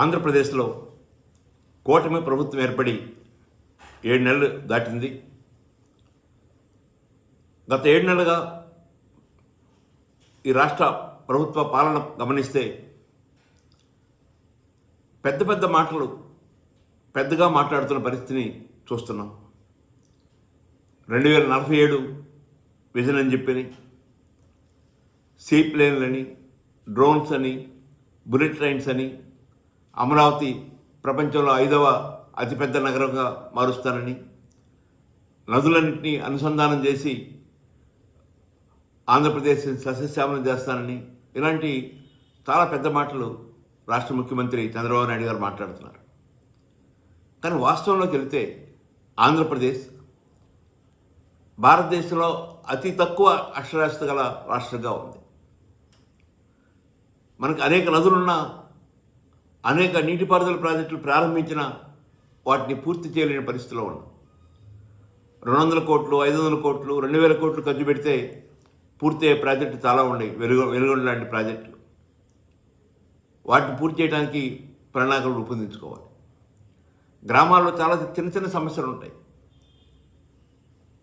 ఆంధ్రప్రదేశ్లో కూటమి ప్రభుత్వం ఏర్పడి ఏడు నెలలు దాటింది. గత ఏడు నెలలుగా ఈ రాష్ట్ర ప్రభుత్వ పాలన గమనిస్తే పెద్ద పెద్ద మాటలు పెద్దగా మాట్లాడుతున్న పరిస్థితిని చూస్తున్నాం. రెండు వేల నలభై ఏడు విజన్ అని చెప్పని సీ ప్లేన్లని డ్రోన్స్ అని బుల్లెట్ ట్రైన్స్ అని అమరావతి ప్రపంచంలో ఐదవ అతిపెద్ద నగరంగా మారుస్తానని నదులన్నింటినీ అనుసంధానం చేసి ఆంధ్రప్రదేశ్ సస్యశ్యామలం చేస్తానని ఇలాంటి చాలా పెద్ద మాటలు రాష్ట్ర ముఖ్యమంత్రి చంద్రబాబు నాయుడు గారు మాట్లాడుతున్నారు. కానీ వాస్తవంలోకి వెళితే ఆంధ్రప్రదేశ్ భారతదేశంలో అతి తక్కువ అక్షరాస్యత గల రాష్ట్రంగా ఉంది. మనకు అనేక నదులున్నా అనేక నీటిపారుదల ప్రాజెక్టులు ప్రారంభించిన వాటిని పూర్తి చేయలేని పరిస్థితిలో ఉన్నాం. రెండు వందల కోట్లు ఐదు వందల కోట్లు రెండు వేల కోట్లు ఖర్చు పెడితే పూర్తి అయ్యే ప్రాజెక్టు చాలా ఉన్నాయి వెలుగు వెలుగొండ లాంటి ప్రాజెక్టులు వాటిని పూర్తి చేయడానికి ప్రణాళికలు రూపొందించుకోవాలి. గ్రామాల్లో చాలా చిన్న చిన్న సమస్యలు ఉంటాయి.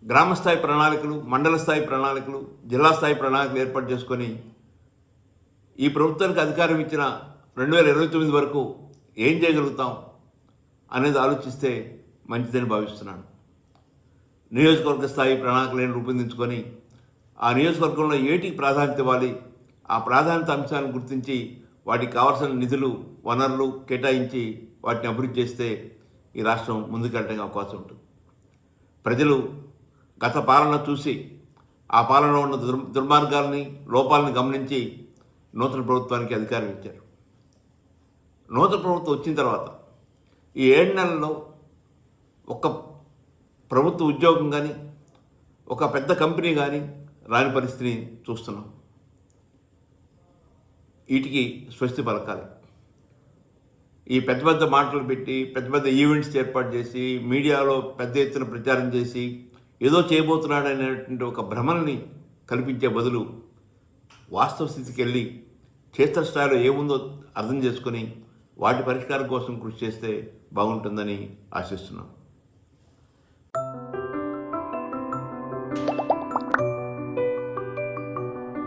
గ్రామ స్థాయి ప్రణాళికలు మండల స్థాయి ప్రణాళికలు జిల్లా స్థాయి ప్రణాళికలు ఏర్పాటు చేసుకొని ఈ ప్రభుత్వానికి అధికారం ఇచ్చిన రెండు వేల ఇరవై తొమ్మిది వరకు ఏం చేయగలుగుతాం అనేది ఆలోచిస్తే మంచిదని భావిస్తున్నాను. నియోజకవర్గ స్థాయి ప్రణాళికలను రూపొందించుకొని ఆ నియోజకవర్గంలో ఏటికి ప్రాధాన్యత ఇవ్వాలి? ఆ ప్రాధాన్యత అంశాలను గుర్తించి వాటికి కావాల్సిన నిధులు వనరులు కేటాయించి వాటిని అభివృద్ధి చేస్తే ఈ రాష్ట్రం ముందుకెళ్ళడానికి అవకాశం ఉంటుంది. ప్రజలు గత పాలన చూసి ఆ పాలనలో ఉన్న దుర్ దుర్మార్గాల్ని లోపాలను గమనించి నూతన ప్రభుత్వానికి అధికారం ఇచ్చారు. నూతన ప్రభుత్వం వచ్చిన తర్వాత ఈ ఏడు నెలల్లో ఒక ప్రభుత్వ ఉద్యోగం కానీ ఒక పెద్ద కంపెనీ కానీ రాని పరిస్థితిని చూస్తున్నాం. వీటికి స్వస్తి పలకాలి. ఈ పెద్ద పెద్ద మాటలు పెట్టి పెద్ద పెద్ద ఈవెంట్స్ ఏర్పాటు చేసి మీడియాలో పెద్ద ఎత్తున ప్రచారం చేసి ఏదో చేయబోతున్నాడు అనేటువంటి ఒక భ్రమల్ని కల్పించే బదులు వాస్తవ స్థితికి వెళ్ళి క్షేత్రస్థాయిలో ఏముందో అర్థం చేసుకొని వాటి పరిష్కారం కోసం కృషి చేస్తే బాగుంటుందని ఆశిస్తున్నాం.